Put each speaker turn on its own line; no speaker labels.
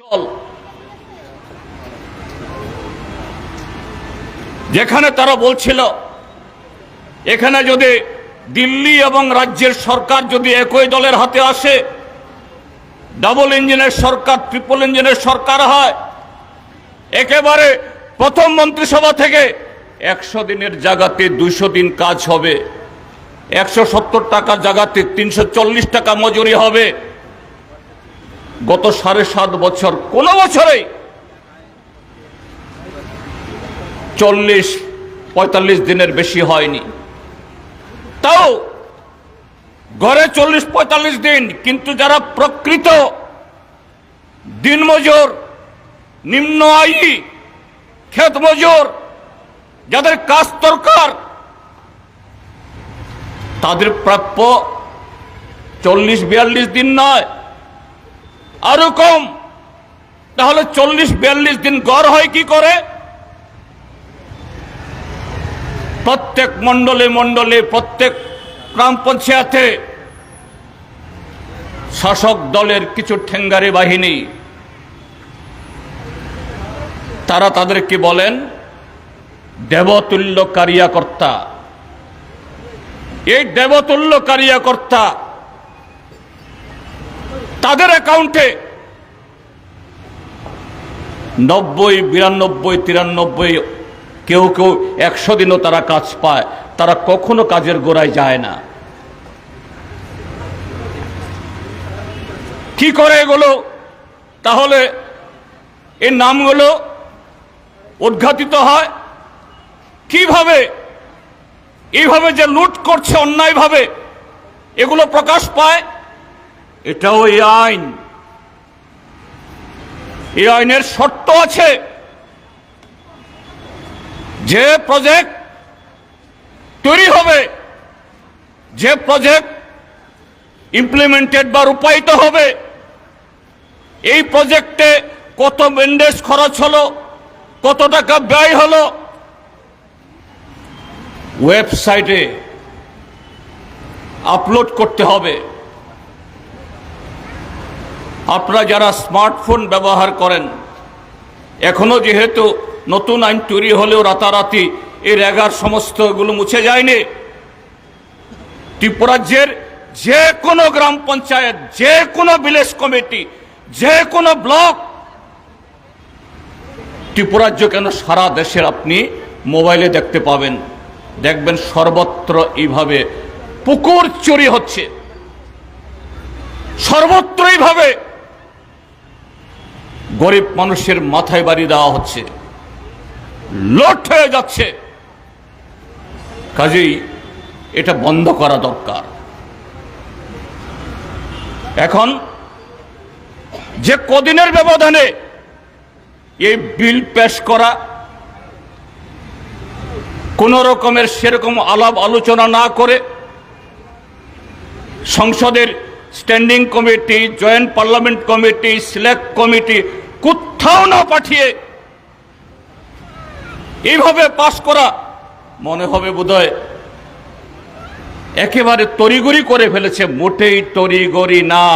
চল। যেখানে তারা বলছিল, এখানে যদি দিল্লি এবং রাজ্যের সরকার যদি একই দলের হাতে আসে, ডাবল ইঞ্জিনের সরকার, ট্রিপল ইঞ্জিনের সরকার হয়, একেবারে প্রথম মন্ত্রিসভা থেকে একশো দিনের জায়গাতে দুইশো দিন কাজ হবে, একশো সত্তর টাকার জায়গাতে তিনশো চল্লিশ টাকা মজুরি হবে। গত সাড়ে সাত বছর, কোন বছরে চল্লিশ, পঁয়তাল্লিশ দিনের বেশি হয়নি। তাও ঘরে চল্লিশ, পঁয়তাল্লিশ দিন, কিন্তু যারা প্রকৃত দিনমজুর, নিম্ন আয়ী ক্ষেত মজুর যাদের কাজ দরকার, তাদের প্রাপ্য চল্লিশ, বিয়াল্লিশ দিন নয়। আরও কম। তাহলে চল্লিশ, বিয়াল্লিশ দিন গড় হয় কি করে? প্রত্যেক মন্ডলে মন্ডলে প্রত্যেক গ্রাম পঞ্চায়েতে শাসক দলের কিছু ঠেঙ্গারে বাহিনী, তারা তাদেরকে বলেন, দেবতুল্য কারিয়াকর্তা। এই দেবতুল্য কারিয়াকর্তা তাদের অ্যাকাউন্টে নব্বই, বিরানব্বই, তিরানব্বই, কেউ কেউ একশো দিনও তারা কাজ পায়। তারা কখনো কাজের গোড়ায় যায় না। কি করে এগুলো? তাহলে এই নামগুলো উদ্ঘাটিত হয়। কীভাবে? এইভাবে যে লুট করছে, অন্যায়ভাবে এগুলো প্রকাশ পায়। এটাও এই আইন। এই আইনের শর্ত আছে। যে প্রজেক্ট তৈরি হবে, যে প্রজেক্ট ইমপ্লিমেন্টেড বা রূপায়িত হবে, এই প্রজেক্টে কত মেন্ডেজ খরচ হলো, কত টাকা ব্যয় হলো ওয়েবসাইটে আপলোড করতে হবে। আপনারা যারা স্মার্টফোন ব্যবহার করেন, এখনও যেহেতু নতুন আইন তৈরি হলেও রাতারাতি এর এগার সমস্তগুলো মুছে যায়নি ত্রিপুরাজ্যের যে কোনো গ্রাম পঞ্চায়েত, যে কোনো ভিলেজ কমিটি, যে কোনো ব্লক ত্রিপুরাজ্য কেন সারা দেশের আপনি মোবাইলে দেখতে পাবেন? দেখবেন সর্বত্র এইভাবে পুকুর চুরি হচ্ছে। সর্বত্র এইভাবে গরিব মানুষের মাথায় বাড়ি দেওয়া হচ্ছে। লট হয়ে যাচ্ছে। কাজেই এটা বন্ধ করা দরকার। এখন যে কদিনের ব্যবধানে এই বিল পেশ করা, কোন রকমের সেরকম আলাপ আলোচনা না করে সংসদের standing committee, joint parliament committee, select committee কোথাও না পাঠিয়ে এইভাবে পাশ করা মনে হবে বোধহয় একেবারে তড়িগড়ি করে ফেলেছে, মোটেই তড়িগড়ি না।